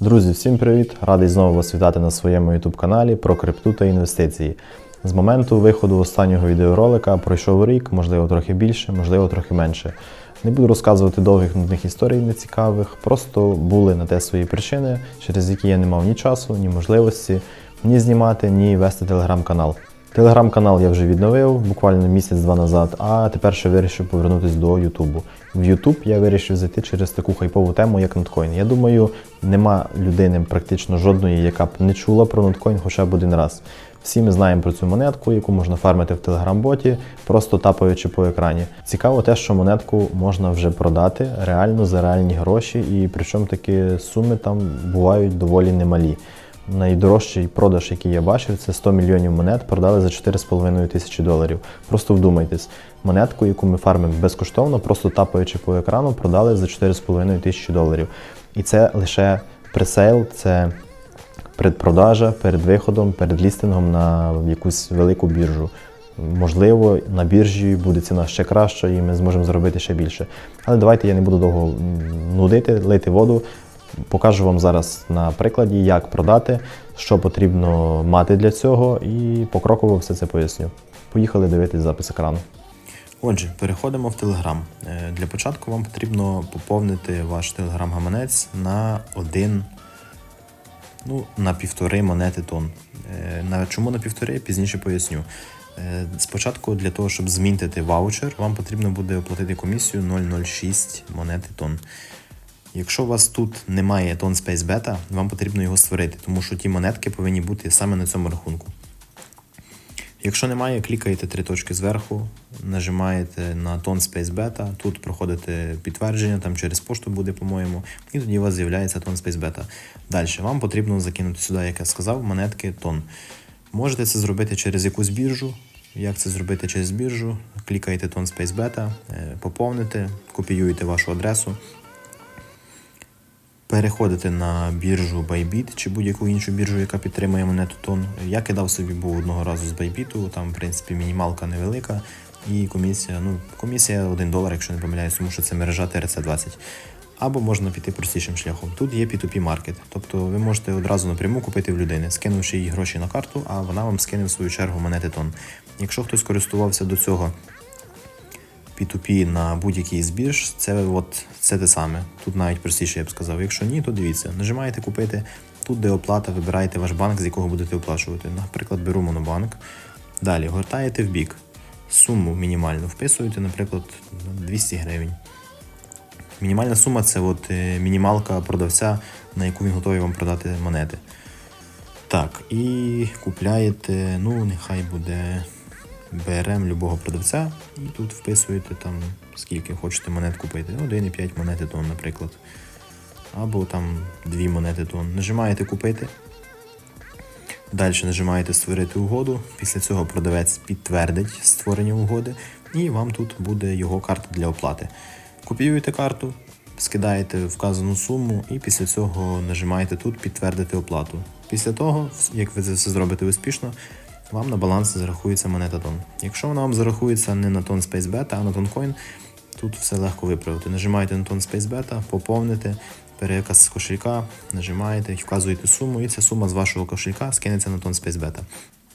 Друзі, всім привіт! Радий знову вас вітати на своєму YouTube каналі про крипту та інвестиції. З моменту виходу останнього відеоролика пройшов рік, можливо, трохи більше, можливо, трохи менше. Не буду розказувати довгих нудних історій нецікавих, просто були на те свої причини, через які я не мав ні часу, ні можливості ні знімати, ні вести телеграм-канал. Телеграм-канал я вже відновив буквально місяць-два назад, а тепер ще вирішив повернутися до Ютубу. В Ютуб я вирішив зайти через таку хайпову тему, як ноткоін. Я думаю, нема людини практично жодної, яка б не чула про ноткоін хоча б один раз. Всі ми знаємо про цю монетку, яку можна фармити в телеграм-боті, просто тапаючи по екрані. Цікаво те, що монетку можна вже продати реально за реальні гроші, і причому такі суми там бувають доволі немалі. Найдорожчий продаж, який я бачив, це 100 мільйонів монет продали за 4,5 тисячі доларів. Просто вдумайтесь, монетку, яку ми фармимо безкоштовно, просто тапаючи по екрану, продали за 4,5 тисячі доларів. І це лише пресейл, це предпродажа перед виходом, перед лістингом на якусь велику біржу. Можливо, на біржі буде ціна ще краща, і ми зможемо зробити ще більше. Але давайте я не буду довго нудити, лити воду. Покажу вам зараз на прикладі, як продати, що потрібно мати для цього, і покроково все це поясню. Поїхали дивитись запис екрану. Отже, переходимо в. Е, Для початку вам потрібно поповнити ваш Telegram-гаманець на один, ну, на півтори монети тон. Е, На чому на півтори, пізніше поясню. Е, Спочатку для того, щоб змінтити ваучер, вам потрібно буде оплатити комісію 0,06 монети тон. Якщо у вас тут немає тон Space Beta, вам потрібно його створити, тому що ті монетки повинні бути саме на цьому рахунку. Якщо немає, клікаєте три точки зверху, нажимаєте на тон Space Beta, тут проходите підтвердження, там через пошту буде, по-моєму, і тоді у вас з'являється тон Space Beta. Далі вам потрібно закинути сюди, як я сказав, монетки тон. Можете це зробити через якусь біржу. Як це зробити через біржу? Клікаєте тон Space Beta, е, поповните, копіюєте вашу адресу, переходите на біржу Bybit чи будь-яку іншу біржу, яка підтримує монету тон. Я кидав собі був одного разу з Bybit, там, в принципі, мінімалка невелика. І комісія, ну, комісія 1 долар, якщо не помиляюсь, тому що це мережа TRC20. Або можна піти простішим шляхом. Тут є P2P маркет, тобто ви можете одразу напряму купити в людини, скинувши їй гроші на карту, а вона вам скине в свою чергу монети тон. Якщо хтось користувався до цього P2P на будь-який з бірж, це от це те саме. Тут навіть простіше я б сказав. Якщо ні, то дивіться, нажимаєте купити. Тут де оплата, вибираєте ваш банк, з якого будете оплачувати. Наприклад, беру монобанк. Далі гортаєте в бік. Суму мінімальну вписуєте, наприклад, 200 гривень. Мінімальна сума це от е, мінімалка продавця, на яку він готовий вам продати монети. Так, і купляєте, ну, нехай буде беремо любого продавця і тут вписуєте там скільки хочете монет купити. 1,5 монети тонн, наприклад. Або там 2 монети тонн. Нажимаєте купити. Далі нажимаєте створити угоду. Після цього продавець підтвердить створення угоди, і вам тут буде його карта для оплати. Копіюєте карту, скидаєте вказану суму, і після цього нажимаєте тут підтвердити оплату. Після того, як ви це все зробите успішно, вам на баланс зарахується монета тон. Якщо вона вам зарахується не на тон Space Beta, а на тон Coin, тут все легко виправити. Нажимаєте на тон Space Beta, поповните, переказ з кошелька, нажимаєте, вказуєте суму, і ця сума з вашого кошелька скинеться на тон Space Beta.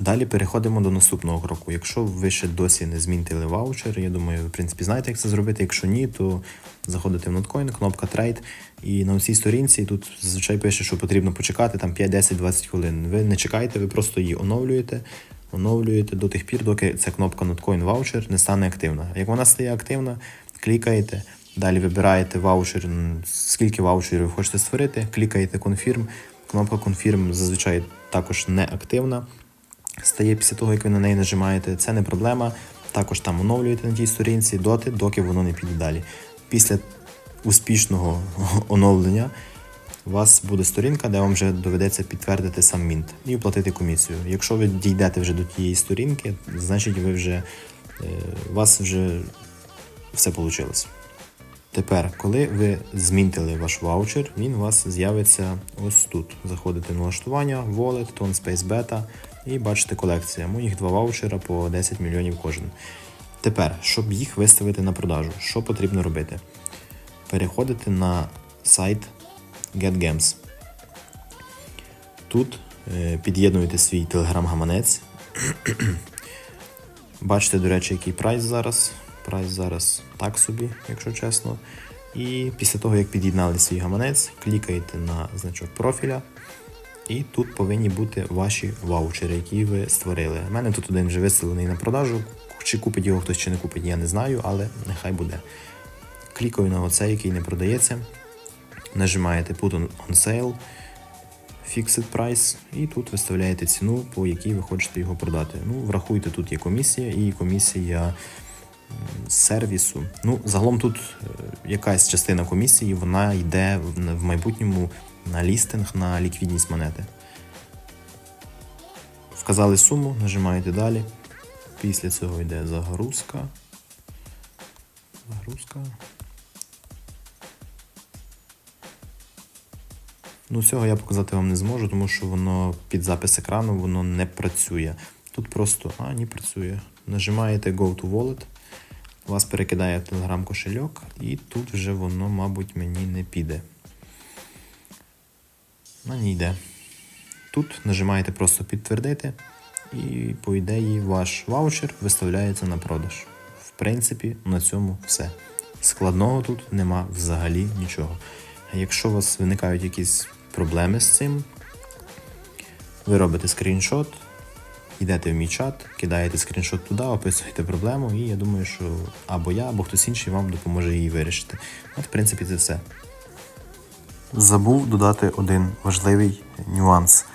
Далі переходимо до наступного кроку. Якщо ви ще досі не змінтили ваучер, я думаю, ви в принципі знаєте, як це зробити. Якщо ні, то заходите в Notcoin, кнопка Trade, і на цій сторінці тут зазвичай пише, що потрібно почекати там 5, 10, 20 хвилин. Ви не чекаєте, ви просто її оновлюєте, оновлюєте до тих пір, доки ця кнопка Notcoin Voucher не стане активна. Як вона стає активна, клікаєте. Далі вибираєте ваучер, скільки ваучерів ви хочете створити, клікаєте Confirm. Кнопка Confirm зазвичай також не активна стає після того, як ви на неї нажимаєте, це не проблема. Також там оновлюєте на тій сторінці доти, доки воно не піде далі. Після успішного оновлення у вас буде сторінка, де вам вже доведеться підтвердити сам мінт і оплатити комісію. Якщо ви дійдете вже до тієї сторінки, значить ви вже е, у вас вже все вийшло. Тепер, коли ви змінтили ваш ваучер, він у вас з'явиться ось тут. Заходите налаштування, Wallet, Tone Space Beta і бачите колекція. Моїх два ваучера по 10 мільйонів кожен. Тепер, щоб їх виставити на продажу, що потрібно робити? Переходите на сайт GetGames. Тут е, під'єднуєте свій телеграм-гаманець. Бачите, до речі, який прайс зараз. Прайс зараз так собі, якщо чесно. І після того, як під'єднали свій гаманець, клікаєте на значок профіля. І тут повинні бути ваші ваучери, які ви створили. У мене тут один вже виставлений на продажу. Чи купить його хтось, чи не купить, я не знаю, але нехай буде. Клікаю на оцей, який не продається. Нажимаєте Put on Sale, Fixed Price, і тут виставляєте ціну, по якій ви хочете його продати. Ну, врахуйте, тут є комісія і комісія сервісу. Ну, загалом тут е, якась частина комісії, вона йде в майбутньому на лістинг, на ліквідність монети. Вказали суму, нажимаєте далі. Після цього йде загрузка. Загрузка. Ну, цього я показати вам не зможу, тому що воно під запис екрану воно не працює. Тут просто, а, ні, працює. Нажимаєте Go to Wallet, вас перекидає в Telegram кошельок, і тут вже воно, мабуть, мені не піде. Ну, не йде. Тут нажимаєте просто підтвердити, і, по ідеї, ваш ваучер виставляється на продаж. В принципі, на цьому все. Складного тут нема взагалі нічого. Якщо у вас виникають якісь проблеми з цим, ви робите скріншот, йдете в мій чат, кидаєте скріншот туди, описуєте проблему, і я думаю, що або я, або хтось інший вам допоможе її вирішити. От, в принципі, це все. Забув додати один важливий нюанс.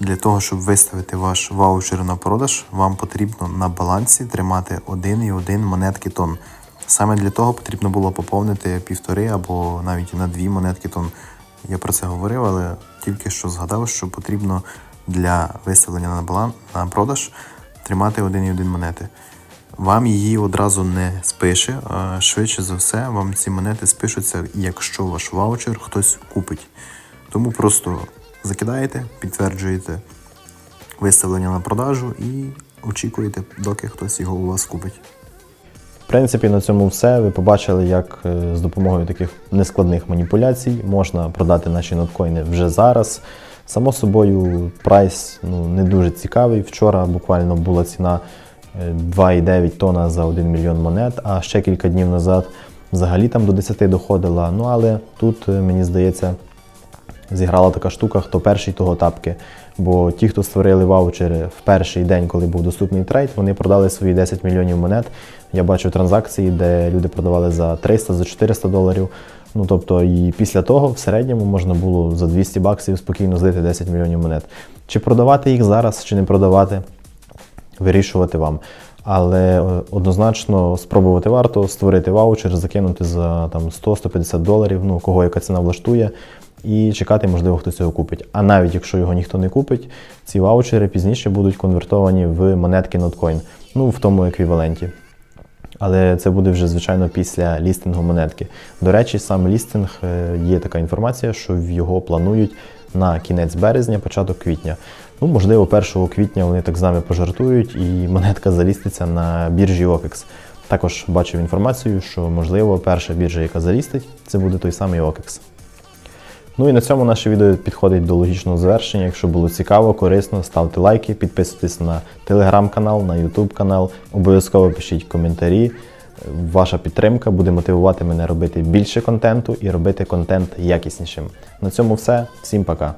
Для того, щоб виставити ваш ваучер на продаж, вам потрібно на балансі тримати 1,1 монетки тон. Саме для того потрібно було поповнити півтори або навіть на дві монетки тон. Я про це говорив, але тільки що згадав, що потрібно для виставлення на баланс на продаж тримати 1,1 монети. Вам її одразу не спише, швидше за все, вам ці монети спишуться, якщо ваш ваучер хтось купить. Тому просто закидаєте, підтверджуєте виставлення на продажу і очікуєте, доки хтось його у вас купить. В принципі, на цьому все. Ви побачили, як е, з допомогою таких нескладних маніпуляцій можна продати наші ноткоїни вже зараз. Само собою, прайс ну, не дуже цікавий. Вчора буквально була ціна е, 2,9 тонна за 1 мільйон монет, а ще кілька днів назад взагалі там до 10 доходила. Ну але тут, е, мені здається, зіграла така штука, хто перший, того тапки. Бо ті, хто створили ваучери в перший день, коли був доступний трейд, вони продали свої 10 мільйонів монет. Я бачу транзакції, де люди продавали за 300, за 400 доларів. Ну тобто, і після того в середньому можна було за 200 баксів спокійно злити 10 мільйонів монет. Чи продавати їх зараз, чи не продавати, вирішувати вам. Але е, однозначно спробувати варто створити ваучер, закинути за там 100-150 доларів, ну кого яка ціна влаштує, і чекати, можливо, хтось його купить. А навіть якщо його ніхто не купить, ці ваучери пізніше будуть конвертовані в монетки Notcoin, ну в тому еквіваленті. Але це буде вже, звичайно, після лістингу монетки. До речі, сам лістинг е, є така інформація, що його планують на кінець березня, початок квітня. Ну, можливо, 1 квітня вони так з нами пожартують і монетка заліститься на біржі OKEX. Також бачив інформацію, що можливо перша біржа, яка залістить, це буде той самий OKEX. Ну і на цьому наше відео підходить до логічного завершення. Якщо було цікаво, корисно, ставте лайки, підписуйтесь на телеграм-канал, на ютуб канал. Обов'язково пишіть коментарі. Ваша підтримка буде мотивувати мене робити більше контенту і робити контент якіснішим. На цьому все. Всім пока.